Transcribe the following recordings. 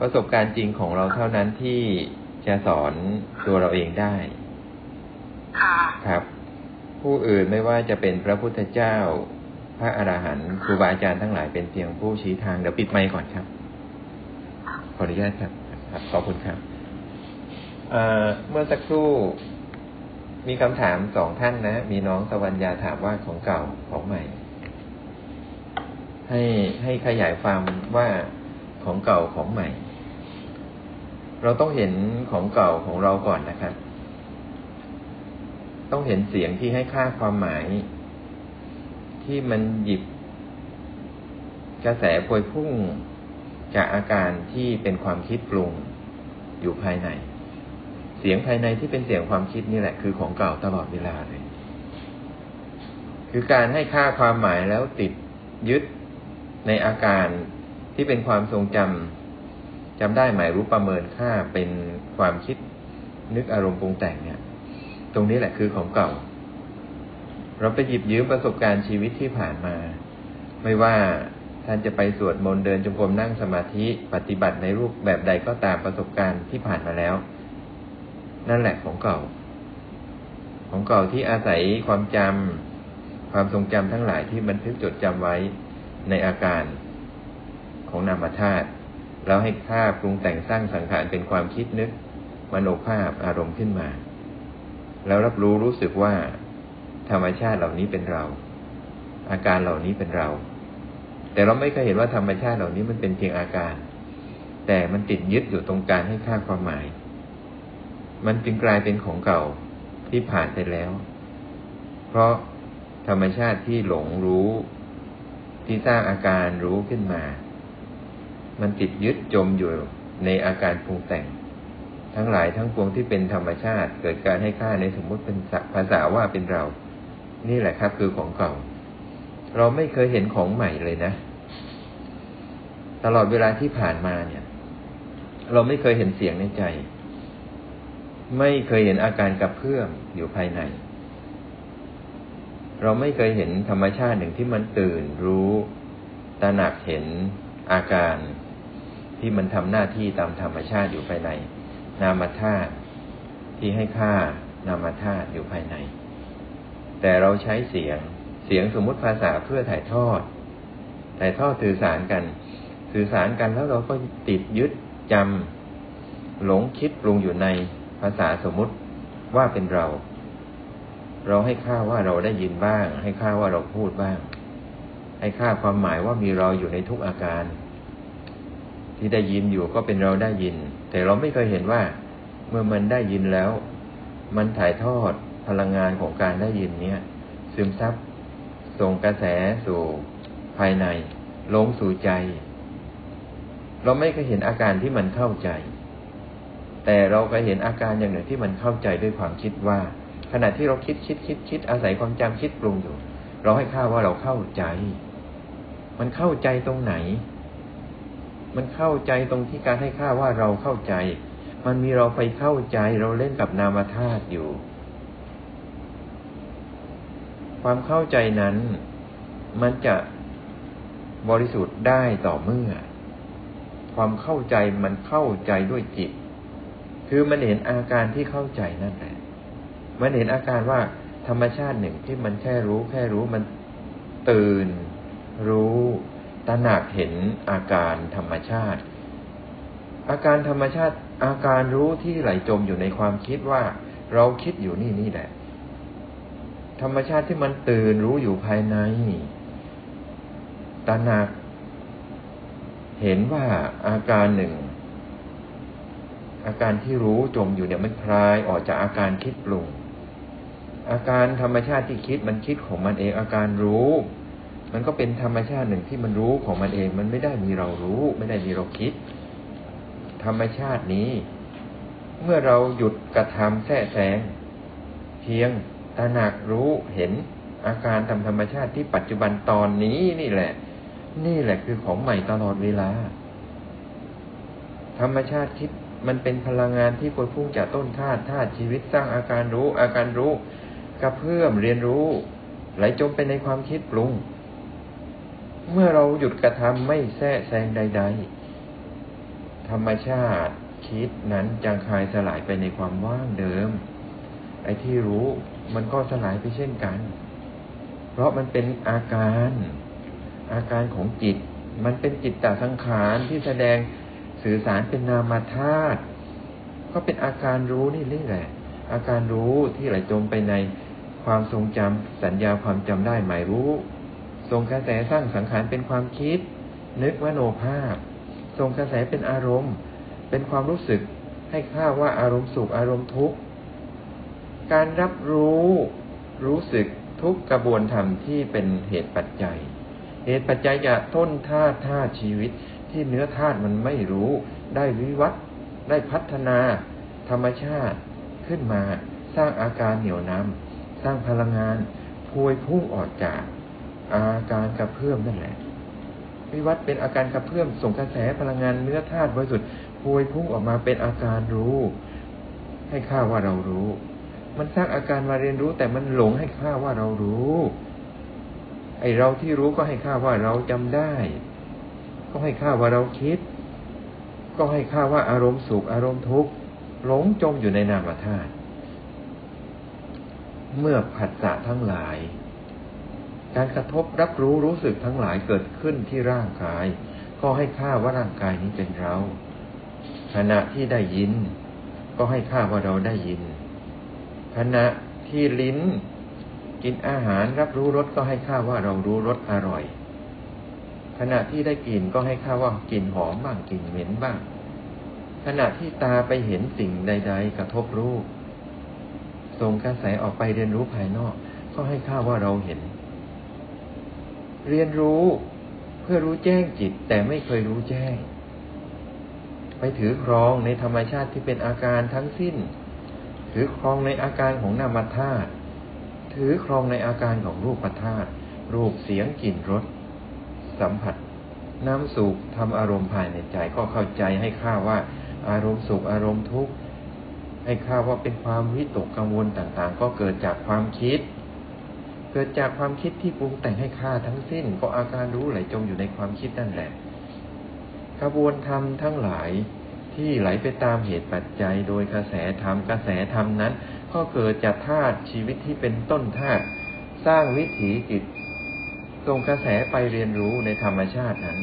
ประสบการณ์จริงของเราเท่านั้นที่จะสอนตัวเราเองได้ ค่ะ ครับ ผู้อื่นไม่ว่าจะเป็นพระพุทธเจ้า พระอรหันต์ครูบาอาจารย์ทั้งหลายเป็นเพียงผู้ชี้ทางเดี๋ยวปิดไมค์ก่อนครับ ขออนุญาตครับครับขอบคุณครับเอ่อเมื่อสักครู่มีคำถามสองท่านนะ มีน้องสวรรญาถามว่าของเก่าของใหม่ ให้ให้ขยายความว่าของเก่าของใหม่ เราต้องเห็นของเก่าของเราก่อนนะครับ ต้องเห็นเสียงที่ให้ค่าความหมาย ที่มันหยิบ กระแสพวยพุ่งจากอาการที่เป็นความคิดปรุงอยู่ภายใน เสียงภายในที่เป็นเสียงความคิดนี่แหละ คือของเก่าตลอดเวลาเลย คือการให้ค่าความหมายแล้วติดยึดในอาการที่เป็นความทรงจำ จำได้หมายรู้ประเมินค่าเป็นความคิดนึกอารมณ์ปรุงแต่งเนี่ย ตรงนี้แหละคือของเก่า เราไปหยิบยืมประสบการณ์ชีวิตที่ผ่านมา ไม่ว่าท่านจะไปสวดมนต์เดินจงกรมนั่งสมาธิปฏิบัติในรูปแบบใดก็ตามประสบการณ์ที่ผ่านมาแล้ว นั่นแหละของเก่า ของเก่าที่อาศัยความจำความทรงจำทั้งหลายที่บันทึกจดจำไว้ในอาการของนามธาตุ แล้วให้ภาพปรุงแต่งสร้างสังขารเป็นความคิดนึก มโนภาพอารมณ์ขึ้นมา แล้วรับรู้รู้สึกว่า ธรรมชาติเหล่านี้เป็นเรา อาการเหล่านี้เป็นเรา แต่เราไม่เคยเห็นว่าธรรมชาติเหล่านี้มันเป็นเพียงอาการ แต่มันติดยึดอยู่ตรงการให้ค่าความหมาย มันจึงกลายเป็นของเก่าที่ผ่านไปแล้ว เพราะธรรมชาติที่หลงรู้ที่สร้างอาการรู้ขึ้นมา มันติดยึดจมอยู่ในอาการปรุงแต่ง ทั้งหลายทั้งปวงที่เป็นธรรมชาติ เกิดการให้ค่าในสมมติเป็นภาษาว่าเป็นเรา นี่แหละครับ คือของเก่า เราไม่เคยเห็นของใหม่เลยนะ ตลอดเวลาที่ผ่านมาเนี่ย เราไม่เคยเห็นเสียงในใจ ไม่เคยเห็นอาการกับเพื่อมอยู่ภายในเราไม่เคยเห็นธรรมชาติหนึ่งที่มันตื่นรู้ตระหนักเห็นอาการ ที่มันทำหน้าที่ตามธรรมชาติอยู่ภายใน นามธาตุที่ให้ค่านามธาตุอยู่ภายใน แต่เราใช้เสียงเสียงสมมุติภาษาเพื่อถ่ายทอด ถ่ายทอดสื่อสารกัน สื่อสารกันแล้วเราก็ติดยึดจำหลงคิดปรุงอยู่ในภาษาสมมุติว่าเป็นเรา เราให้ค่าว่าเราได้ยินบ้าง ให้ค่าว่าเราพูดบ้าง ให้ค่าความหมายว่ามีเราอยู่ในทุกอาการ ที่ได้ยินอยู่ก็เป็นเราได้ยิน แต่เราไม่เคยเห็นว่า เมื่อมันได้ยินแล้ว มันถ่ายทอดพลังงานของการได้ยินเนี้ยซึมซับส่งกระแสสู่ภายใน ลงสู่ใจ เราไม่เคยเห็นอาการที่มันเข้าใจ แต่เราก็เห็นอาการอย่างหนึ่งที่มันเข้าใจด้วยความคิดว่า ขณะที่เราคิดคิดคิดคิดอาศัยความจำคิดปรุงอยู่ เราให้ค่าว่าเราเข้าใจ มันเข้าใจตรงไหน มันเข้าใจตรงที่การให้ค่าว่าเราเข้าใจ มันมีเราไปเข้าใจเราเล่นกับนามธาตุอยู่ ความเข้าใจนั้น มันจะบริสุทธิ์ได้ต่อเมื่อ ความเข้าใจมันเข้าใจด้วยจิต คือมันเห็นอาการที่เข้าใจนั่นแหละ มันเห็นอาการว่าธรรมชาติหนึ่งที่มันแค่รู้แค่รู้มันตื่น รู้ ตระหนักเห็นอาการธรรมชาติ อาการธรรมชาติ อาการรู้ที่ไหลจมอยู่ในความคิดว่าเราคิดอยู่นี่นี่แหละ ธรรมชาติที่มันตื่นรู้อยู่ภายในตระหนัก เห็นว่าอาการหนึ่ง อาการที่รู้จมอยู่เนี่ยมันคลายออกจากอาการคิดปรุง อาการธรรมชาติที่คิดมันคิดของมันเองอาการรู้ มันก็เป็นธรรมชาติหนึ่งที่มันรู้ของมันเอง มันไม่ได้มีเรารู้ ไม่ได้มีเราคิด ธรรมชาตินี้ เมื่อเราหยุดกระทำแท้แสง เพียงตระหนักรู้เห็นอาการทำธรรมชาติที่ปัจจุบันตอนนี้นี่แหละ นี่แหละคือของใหม่ตลอดเวลา ธรรมชาติคิดมันเป็นพลังงานที่พวยพุ่งจากต้นธาตุธาตุชีวิตสร้างอาการรู้ อาการรู้กระเพื่อมเรียนรู้ ไหลจมไปในความคิดปรุง เมื่อเราหยุดกระทำไม่แทะแซงใด ๆ ธรรมชาติคิดนั้นจางคายสลายไปในความว่างเดิม ไอ้ที่รู้มันก็สลายไปเช่นกัน เพราะมันเป็นอาการ อาการของจิต มันเป็นจิตตสังขารที่แสดงสื่อสารเป็นนามธาตุก็เป็นอาการรู้นี่นี่แหละ อาการรู้ที่ไหลจมไปในความทรงจำสัญญาความจำได้หมายรู้ ส่งกระแสสร้างสังขารเป็นความคิด นึกวโนภาพ ส่งกระแสเป็นอารมณ์ เป็นความรู้สึก ให้ค่าว่าอารมณ์สุขอารมณ์ทุกข์ การรับรู้รู้สึกทุกกระบวนธรรมที่เป็นเหตุปัจจัย เหตุปัจจัยจะท้นธาตุธาตุชีวิตที่เนื้อธาตุมันไม่รู้ได้วิวัฒได้พัฒนา ธรรมชาติขึ้นมา สร้างอาการเหนียวนำสร้างพลังงานพวยพุ่งออกจาก อาการกระเพื่อมนั่นแหละวิวัฒเป็นอาการกระเพื่อมส่งกระแสพลังงานเนื้อธาตุบริสุทธิ์พวยพุ่งออกมาเป็นอาการรู้ ให้ข้าว่าเรารู้ มันสร้างอาการมาเรียนรู้ แต่มันหลงให้ข้าว่าเรารู้ ไอเราที่รู้ก็ให้ข้าว่าเราจำได้ ก็ให้ข้าว่าเราคิด ก็ให้ข้าว่าอารมณ์สุขอารมณ์ทุกข์หลงจมอยู่ในนามธาตุเมื่อผัสสะทั้งหลาย การกระทบรับรู้รู้สึกทั้งหลายเกิดขึ้นที่ร่างกาย ก็ให้ค่าว่าร่างกายนี้เป็นเรา ขณะที่ได้ยิน ก็ให้ค่าว่าเราได้ยิน ขณะที่ลิ้น กินอาหารรับรู้รสก็ให้ค่าว่าเรารู้รสอร่อย ขณะที่ได้กลิ่นก็ให้ค่าว่ากลิ่นหอมบ้างกลิ่นเหม็นบ้าง ขณะที่ตาไปเห็นสิ่งใด ๆ กระทบรูปส่งกระแสออกไปเรียนรู้ภายนอก ก็ให้ค่าว่าเราเห็น เรียนรู้เพื่อรู้แจ้งจิต แต่ไม่เคยรู้แจ้ง ไปถือครองในธรรมชาติที่เป็นอาการทั้งสิ้น ถือครองในอาการของนามธาตุถือครองในอาการของรูปธาตุรูปเสียงกลิ่นรสสัมผัสน้ำสุขทำอารมณ์ภายในใจก็เข้าใจให้ค่าว่า อารมณ์สุขอารมณ์ทุกข์ให้ค่าว่าเป็นความวิตกกังวลต่างๆ ก็เกิดจากความคิด เกิดจากความคิดที่ปรุงแต่งให้ค่าทั้งสิ้น ก็อาการรู้ไหลจมอยู่ในความคิดนั่นแหละกระบวนธรรมทั้งหลายที่ไหลไปตามเหตุปัจจัย โดยกระแสธรรมกระแสธรรมนั้น ก็เกิดจากธาตุชีวิตที่เป็นต้นธาตุสร้างวิถีจิตส่งกระแสไปเรียนรู้ในธรรมชาตินั้น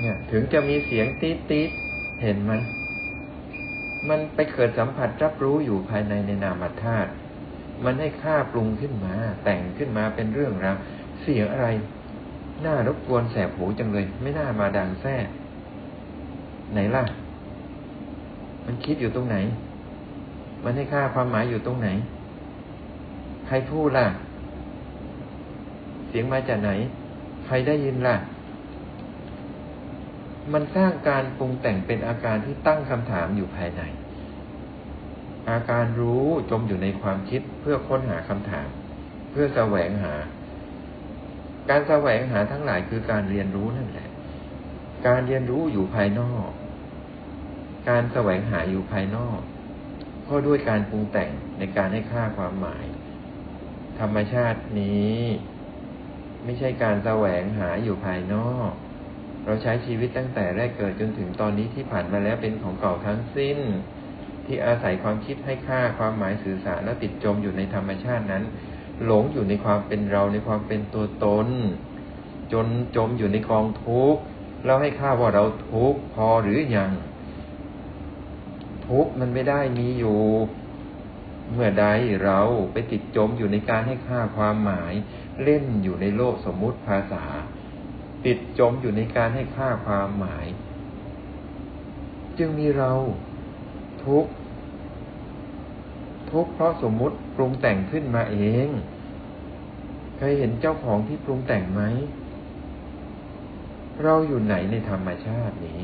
เนี่ย ถึงจะมีเสียงตีดตีดเห็นไหมมันไปเกิดสัมผัสรับรู้อยู่ภายในในนามธาตุ มันให้ค่าปรุงขึ้นมา แต่งขึ้นมาเป็นเรื่องราวเสียงอะไร น่ารบกวนแสบหูจังเลย ไม่น่ามาดังแท้ไหนล่ะ มันคิดอยู่ตรงไหน มันให้ค่าความหมายอยู่ตรงไหน ใครพูดล่ะ เสียงมาจากไหน ใครได้ยินล่ะ มันสร้างการปรุงแต่งเป็นอาการที่ตั้งคำถามอยู่ภายใน อาการรู้จมอยู่ในความคิดเพื่อค้นหาคำถาม เพื่อแสวงหา การแสวงหาทั้งหลายคือการเรียนรู้นั่นแหละ การเรียนรู้อยู่ภายนอก การแสวงหาอยู่ภายนอกก็ด้วยการปรุงแต่งในการให้ค่าความหมาย ธรรมชาตินี้ ไม่ใช่การแสวงหาอยู่ภายนอก เราใช้ชีวิตตั้งแต่แรกเกิดจนถึงตอนนี้ที่ผ่านมาแล้วเป็นของเก่าทั้งสิ้น ที่อาศัยความคิดให้ค่าความหมายสื่อสารและติดจมอยู่ในธรรมชาตินั้น หลงอยู่ในความเป็นเราในความเป็นตัวตน จนจมอยู่ในกองทุกข์แล้วให้ค่าว่าเราทุกข์พอหรืออยังทุกข์มันไม่ได้มีอยู่ เมื่อใดเราไปติดจมอยู่ในการให้ค่าความหมาย เล่นอยู่ในโลกสมมุติภาษา ติดจมอยู่ในการให้ค่าความหมาย จึงมีเรา ทุกข์ ทุกข์เพราะสมมุติปรุงแต่งขึ้นมาเอง เคยเห็นเจ้าของที่ปรุงแต่งไหม เราอยู่ไหนในธรรมชาตินี้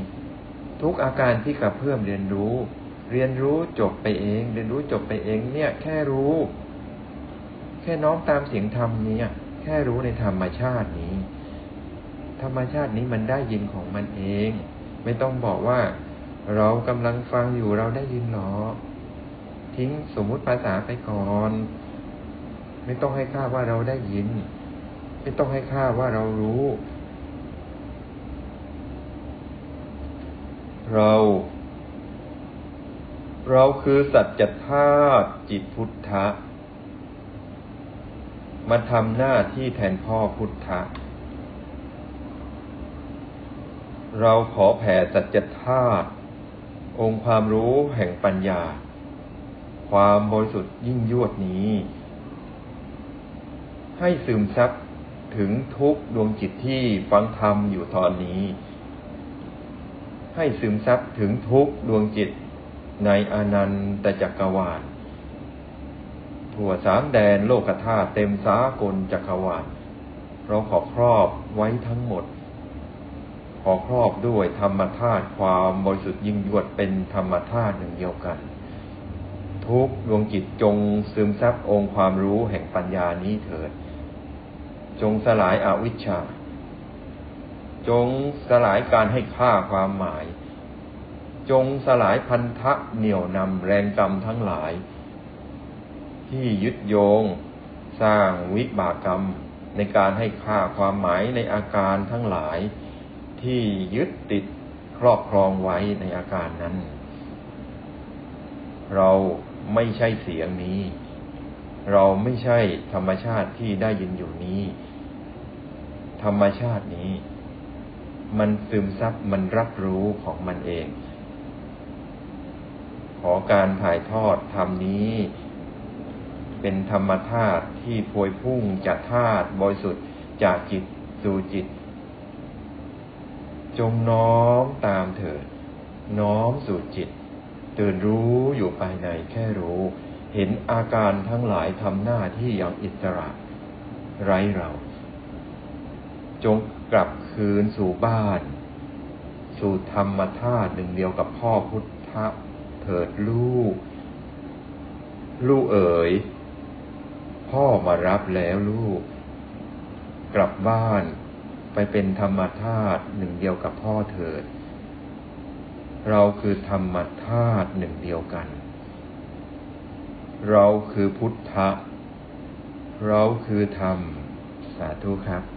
ทุกอาการที่กับเพิ่อมเรียนรู้ เรียนรู้จบไปเอง เรียนรู้จบไปเอง เนี่ย แค่รู้ แค่น้อมตามเสียงธรรมนี้แค่รู้ในธรรมชาตินี้ ธรรมชาตินี้มันได้ยินของมันเอง ไม่ต้องบอกว่า เรากำลังฟังอยู่เราได้ยินหรอ ทิ้งสมมุติภาษาไปก่อน ไม่ต้องให้ค่าว่าเราได้ยิน ไม่ต้องให้ค่าว่าเรารู้ เรา เราคือสัจธาตุจิตพุทธะมาทำหน้าที่แทนพ่อพุทธะ เราขอแผ่สัจธาตุ องค์ความรู้แห่งปัญญา ความบริสุทธิ์ยิ่งยวดนี้ ให้ซึมซับถึงทุกดวงจิตที่ฟังธรรมอยู่ตอนนี้ ให้ซึมซับถึงทุกดวงจิตในอนันตจักรวาลทั่วสามแดนโลกธาตุเต็มสากลจักรวาลเราขอครอบไว้ทั้งหมด ขอครอบด้วยธรรมธาตุความบริสุทธิ์ยิ่งยวดเป็นธรรมธาตุหนึ่งเดียวกัน ทุกดวงจิตจงซึมซับองค์ความรู้แห่งปัญญานี้เถิด จงสลายอาวิชชา จงสลายการให้ค่าความหมาย จงสลายพันธะเหนี่ยวนำแรงกรรมทั้งหลาย ที่ยึดโยง สร้างวิบากกรรมในการให้ค่าความหมายในอาการทั้งหลาย ที่ยึดติดครอบครองไว้ในอาการนั้น เราไม่ใช่เสียงนี้ เราไม่ใช่ธรรมชาติที่ได้ยินอยู่นี้ ธรรมชาตินี้ มันซึมซับมันรับรู้ของมันเอง ขอการถ่ายทอดธรรมนี้ เป็นธรรมธาตุที่พวยพุ่งจากธาตุบริสุทธิ์จากจิตสู่จิต จงน้อมตามเถิด น้อมสู่จิต ตื่นรู้อยู่ภายในแค่รู้ เห็นอาการทั้งหลายทำหน้าที่อย่างอิสระไร้เรา จงกลับคืนสู่บ้าน สู่ธรรมธาตุหนึ่งเดียวกับพ่อพุทธะเถิดลูก ลูกเอ๋ย พ่อมารับแล้วลูก กลับบ้าน ไปเป็นธรรมธาตุหนึ่งเดียวกับพ่อเถิด เราคือธรรมธาตุหนึ่งเดียวกัน เราคือพุทธะ เราคือธรรม สาธุครับ